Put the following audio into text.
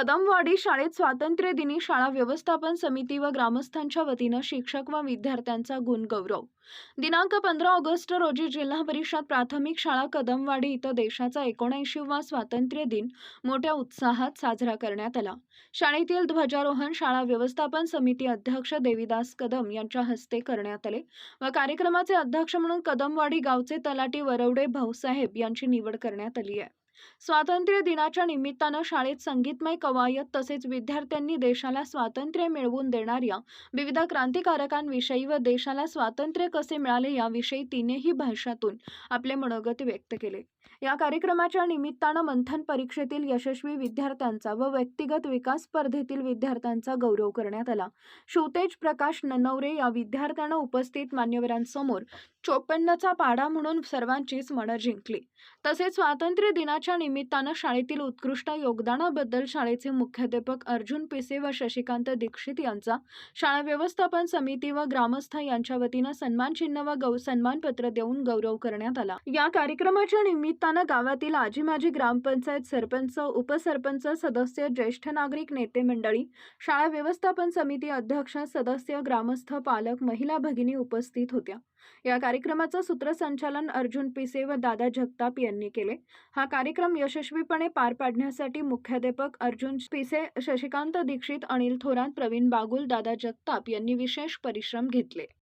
कदमवाडी शाळेत स्वातंत्र्य दिनी शाळा व्यवस्थापन समिती व ग्रामस्थांच्या वतीनं शिक्षक व विद्यार्थ्यांचा गुणगौरव. दिनांक पंधरा ऑगस्ट रोजी जिल्हा परिषद प्राथमिक शाळा कदमवाडी इथं देशाचा एकोणऐंशीवा स्वातंत्र्य दिन मोठ्या उत्साहात साजरा करण्यात आला. शाळेतील ध्वजारोहण शाळा व्यवस्थापन समिती अध्यक्ष देवीदास कदम यांच्या हस्ते करण्यात आले व कार्यक्रमाचे अध्यक्ष म्हणून कदमवाडी गावचे तलाटी वरवडे भाऊसाहेब यांची निवड करण्यात आली आहे. स्वातंत्र्य दिनाच्या निमित्तानं शाळेत संगीतमय कवायत तसेच विद्यार्थ्यांनी देशाला स्वातंत्र्य मिळवून देणाऱ्या विविध क्रांतिकारकांविषयी व देशाला स्वातंत्र्य कसे मिळाले याविषयी तिनेही भाषातून आपले मनोगत व्यक्त केले. या कार्यक्रमाच्या निमित्तानं मंथन परीक्षेतील यशस्वी विद्यार्थ्यांचा व व्यक्तिगत विकास स्पर्धेतील विद्यार्थ्यांचा गौरव करण्यात आला. शिवतेज प्रकाश ननवरे या विद्यार्थ्यानं उपस्थित मान्यवरांसमोर चोपन्नचा पाढा म्हणून सर्वांचीच मनं जिंकली. तसेच स्वातंत्र्य दिनाच्या निमित्तानं शाळेतील उत्कृष्ट योगदानाबद्दल शाळेचे मुख्याध्यापक अर्जुन पिसे व शशिकांत दीक्षित यांचा शाळा व्यवस्थापन समिती व ग्रामस्थ यांच्या वतीनं सन्मान चिन्ह व गौ सन्मानपत्र देऊन गौरव करण्यात आला. या कार्यक्रमाच्या निमित्तानं गावातील आजी माजी ग्रामपंचायत सरपंच उपसरपंच सदस्य ज्येष्ठ नागरिक नेते मंडळी शाळा व्यवस्थापन समिती अध्यक्ष सदस्य ग्रामस्थ पालक महिला भगिनी उपस्थित होत्या. या कार्यक्रमाचं सूत्रसंचालन अर्जुन पिसे व दादा जगताप यांनी केले. हा कार्यक्रम यशस्वीपणे पार पाडण्यासाठी मुख्याध्यापक अर्जुन पिसे शशिकांत दीक्षित अनिल थोरात प्रवीण बागुल दादा जगताप यांनी विशेष परिश्रम घेतले.